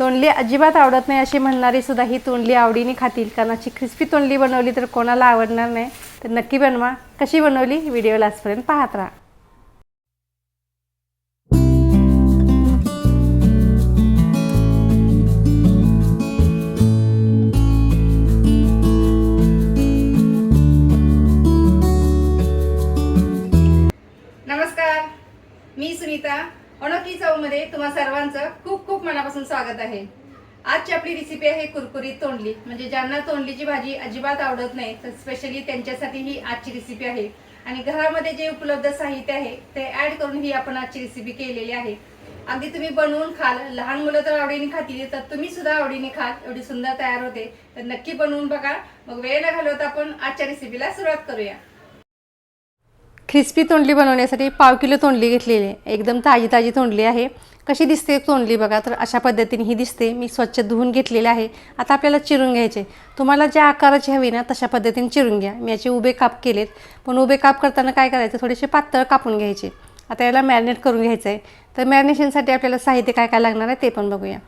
तोंडली अजिबात आवडत नाही अशी म्हणणारी सुद्धा ही तोंडली आवडीने खातील. कारण अशी क्रिस्पी तोंडली बनवली तर कोणाला आवडणार नाही. तर नक्की बनवा. कशी बनवली? व्हिडिओ लास्टपर्यंत पाहत राहा. अनोखी चौमध्ये तुम्हा सर्वांचं खूप खूप मनापासून स्वागत आहे. आजची आपली रेसिपी आहे कुरकुरीत तोंडली. म्हणजे ज्यांना तोंडलीची भाजी अजिबात आवडत नाही तर स्पेशली त्यांच्यासाठी ही आजची रेसिपी आहे. आणि घरामध्ये जे उपलब्ध साहित्य आहे ते ऍड करून ही आपण आजची रेसिपी केलेली आहे. अगदी तुम्ही बनवून खाल लहान मुलं तर आवडीने खातील तर तुम्ही सुद्धा आवडीने खाल एवढी सुंदर तयार होते. तर नक्की बनवून बघा. मग वेळ न घालवता आपण आजच्या रेसिपीला सुरुवात करूया. क्रिस्पी तोंडली बनवण्यासाठी पाव किलो तोंडली घेतलेली आहे. एकदम ताजी ताजी तोंडली आहे. कशी दिसते तोंडली बघा तर अशा पद्धतीने ही दिसते. मी स्वच्छ धुवून घेतलेली आहे. आता आपल्याला चिरून घ्यायचे. तुम्हाला ज्या आकाराची हवी ना तशा पद्धतीने चिरून घ्या. मी याचे उभे काप केलेत. पण उभे काप करताना काय करायचं? थोडेसे पातळ कापून घ्यायचे. आता याला मॅरिनेट करून घ्यायचं आहे तर मॅरिनेशनसाठी आपल्याला साहित्य काय काय लागणार आहे ते पण बघूया.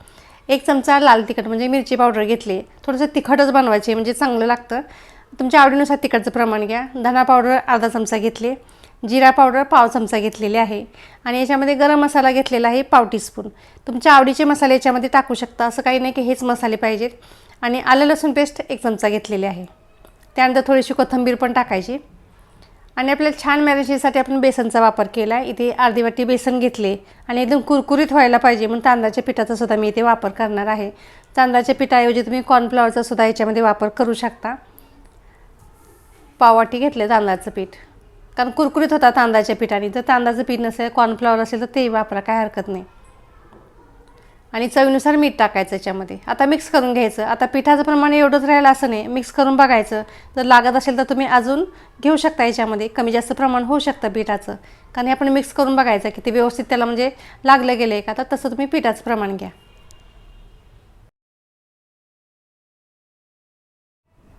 एक चमचा लाल तिखट म्हणजे मिरची पावडर घेतली. थोडंसं तिखटच बनवायचे म्हणजे चांगलं लागतं. तुमच्या आवडीनुसार तिखटचं प्रमाण घ्या. धना पावडर अर्धा चमचा घेतली. जिरा पावडर पाव चमचा घेतलेली आहे. आणि याच्यामध्ये गरम मसाला घेतलेला आहे पाव टीस्पून तुमच्या आवडीचे मसाले याच्यामध्ये टाकू शकता. असं काही नाही की हेच मसाले पाहिजेत. आणि आलं लसूण पेस्ट एक चमचा घेतलेली आहे. त्यानंतर थोडीशी कोथिंबीर पण टाकायची. आणि आपल्याला छान मॅरेजसाठी आपण बेसनचा वापर केला. आहे इथे अर्धी वाटी बेसन घेतले. आणि एकदम कुरकुरीत व्हायला पाहिजे म्हणून तांदळाच्या पिठाचा सुद्धा मी इथे वापर करणार आहे. तांदळाच्या पिठाऐवजी तुम्ही कॉर्नफ्लॉवरचा सुद्धा याच्यामध्ये वापर करू शकता. पाववाटी घेतले तांदळाचं पीठ. कारण कुरकुरीत होता तांदळाच्या पिठाने. जर तांदळाचं पीठ नसेल कॉर्नफ्लॉवर असेल तर तेही वापरा काय हरकत नाही. आणि चवीनुसार मीठ टाकायचं याच्यामध्ये. आता मिक्स करून घ्यायचं. आता पिठाचं प्रमाण एवढंच राहिलं असं नाही. मिक्स करून बघायचं. जर लागत असेल तर तुम्ही अजून घेऊ शकता याच्यामध्ये. कमी जास्त प्रमाण होऊ शकतं पिठाचं. कारण हे आपण मिक्स करून बघायचं की ते व्यवस्थित त्याला म्हणजे लागलं गेलं आहे का? तर तसं तुम्ही पिठाचं प्रमाण घ्या.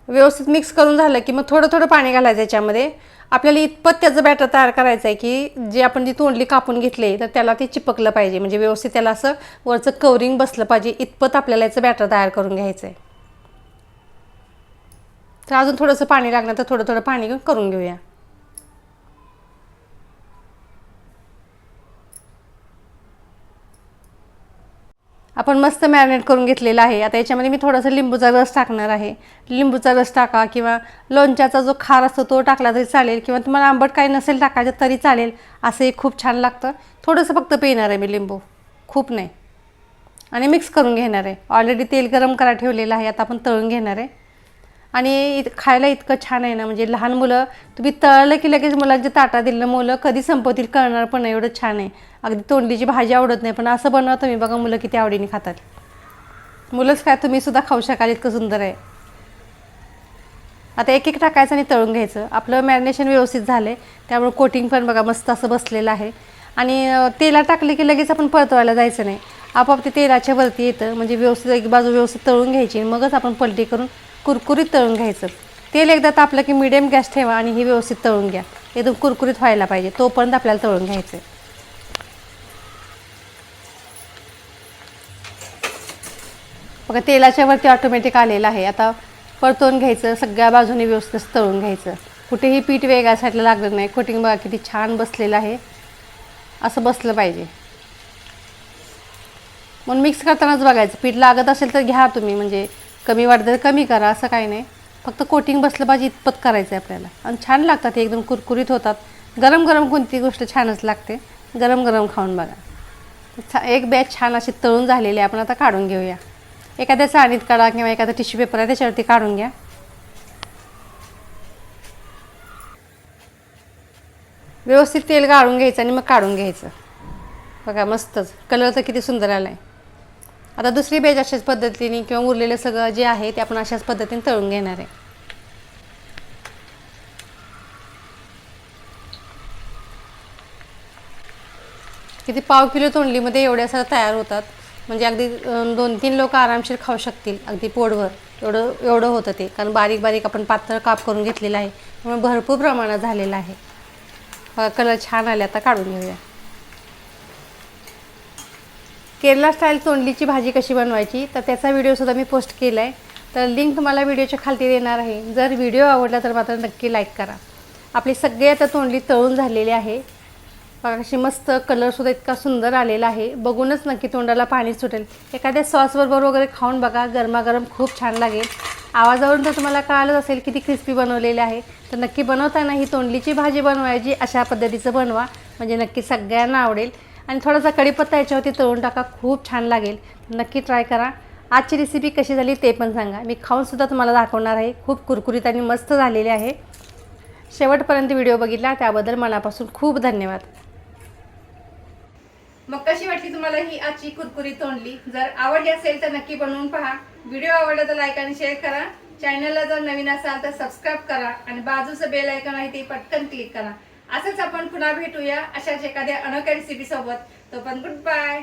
व्यवस्थित मिक्स करून झालं की मग थोडं थोडं पाणी घालायचं याच्यामध्ये. आपल्याला इतपत त्याचं बॅटर तयार करायचं आहे की जे आपण जी तोंडली कापून घेतली तर त्याला ते चिपकलं पाहिजे. म्हणजे व्यवस्थित त्याला असं वरचं कवरिंग बसलं पाहिजे. इतपत आपल्याला याचं बॅटर तयार करून घ्यायचं आहे तर अजून थोडंसं पाणी लागणार तर थोडं थोडं पाणी करून घेऊया. आपण मस्त मॅरिनेट करून घेतलेला आहे. आता याच्यामध्ये मी थोडासा लिंबूचा रस टाकणार आहे. लिंबूचा रस टाका किंवा लोणच्याचा जो खार असतो तो टाकला तरी चालेल किंवा तुम्हाला आंबट काही नसेल टाकायचं तरी चालेल. असंही खूप छान लागतं. थोडंसं फक्त पिणार आहे मी लिंबू. खूप नाही. आणि मिक्स करून घेणार आहे. ऑलरेडी तेल गरम करा ठेवलेलं आहे. आता आपण तळून घेणार आहे. आणि खायला इतकं छान आहे ना म्हणजे लहान मुलं तुम्ही तळलं की लगेच मुलांच्या ताटा दिलं मुलं कधी संपवतील कळणार पण नाही एवढं छान आहे. अगदी तोंडलीची भाजी आवडत नाही पण असं बनवा तुम्ही बघा मुलं किती आवडीने खातात. मुलंच काय तुम्ही सुद्धा खाऊ शकाल इतकं सुंदर आहे. आता एक एक टाकायचं आणि तळून घ्यायचं. आपलं मॅरिनेशन व्यवस्थित झालं आहे त्यामुळे कोटिंग पण बघा मस्त असं बसलेलं आहे. आणि तेला टाकले की लगेच आपण परतवायला जायचं नाही. आपोआप ते तेलाच्या वरती येतं. म्हणजे व्यवस्थित एक बाजू व्यवस्थित तळून घ्यायची आणि मगच आपण पलटी करून कुरकुरीत तळून घ्यायचं. तेल एकदा तापलं की मिडियम गॅस ठेवा आणि हे व्यवस्थित तळून घ्या. एकदम कुरकुरीत व्हायला पाहिजे. तोपर्यंत आपल्याला तळून घ्यायचं बघा तेलाच्या वरती ऑटोमॅटिक आलेलं आहे. आता परतवून घ्यायचं. सगळ्या बाजूने व्यवस्थित तळून घ्यायचं. कुठेही पीठ वेगळ्या साईडला लागलं नाही. कोटिंग बघा किती छान बसलेलं आहे. असं बसलं पाहिजे. म्हणून मिक्स करतानाच बघायचं. पीठ लागत असेल तर घ्या तुम्ही म्हणजे कमी वाटतं तर कमी करा असं काही नाही. फक्त कोटिंग बसलं पाहिजे इतपत करायचं आहे आपल्याला. आणि छान लागतात एकदम कुरकुरीत होतात. गरम गरम कोणती गोष्ट छानच लागते. गरम गरम खाऊन बघा. छा एक बॅच छान अशी तळून झालेली आहे आपण आता काढून घेऊया. एखाद्या चाणीत काढा किंवा एखादा टिश्यू पेपर आहे त्याच्यावरती काढून घ्या. व्यवस्थित तेल गाळून घ्यायचं आणि मग काढून घ्यायचं. बघा मस्तच. कलर तर किती सुंदर आला आहे आता दुसरी बेज अशाच पद्धतीने किंवा उरलेलं सगळं जे आहे ते आपण अशाच पद्धतीने तळून घेणार आहे. किती पाव किलो तोंडलीमध्ये एवढ्या साऱ्या तयार होतात. म्हणजे अगदी दोन तीन लोक आरामशीर खाऊ शकतील अगदी पोडवर एवढं एवढं होतं ते. कारण बारीक बारीक आपण पातळ काप करून घेतलेलं आहे. त्यामुळे भरपूर प्रमाणात झालेलं आहे. कलर छान आले आता काढून घेऊया. केरला स्टाईल तोंडलीची भाजी कशी बनवायची तर त्याचा व्हिडिओसुद्धा मी पोस्ट केला आहे तर लिंक तुम्हाला व्हिडिओच्या खालती देणार आहे. जर व्हिडिओ आवडला तर मात्र नक्की लाईक करा. आपली सगळे आता तोंडली तळून झालेली आहे. बघा कशी मस्त कलरसुद्धा इतका सुंदर आलेला आहे. बघूनच नक्की तोंडाला पाणी सुटेल. एखाद्या सॉसबरोबर वगैरे खाऊन बघा गरमागरम खूप छान लागेल. आवाजावरून तर तुम्हाला कळालंच असेल किती क्रिस्पी बनवलेले आहे. तर नक्की बनवताना ही तोंडलीची भाजी बनवायची अशा पद्धतीचं बनवा. म्हणजे नक्की सगळ्यांना आवडेल. आणि थोडासा कढीपत्ता याच्यावरती तळून टाका. खूप छान लागेल. नक्की ट्राय करा. आजची रेसिपी कशी झाली ते पण सांगा. मी खाऊनसुद्धा तुम्हाला दाखवणार आहे. खूप कुरकुरीत आणि मस्त झालेली आहे. शेवटपर्यंत व्हिडिओ बघितला. त्याबद्दल मनापासून खूप धन्यवाद. मग कशी वाटली तुम्हाला ही आजची कुरकुरी तोंडली? जर आवडली असेल तर नक्की बनवून पहा. व्हिडिओ आवडला तर लाईक आणि शेअर करा. चॅनलला जर नवीन असाल तर सबस्क्राईब करा. आणि बाजूचं बेल ऐकन आहे ते पटकन क्लिक करा. असंच आपण पुन्हा भेटूया अशाच एखाद्या अनोख्या रेसिपी सोबत. तो पण गुड बाय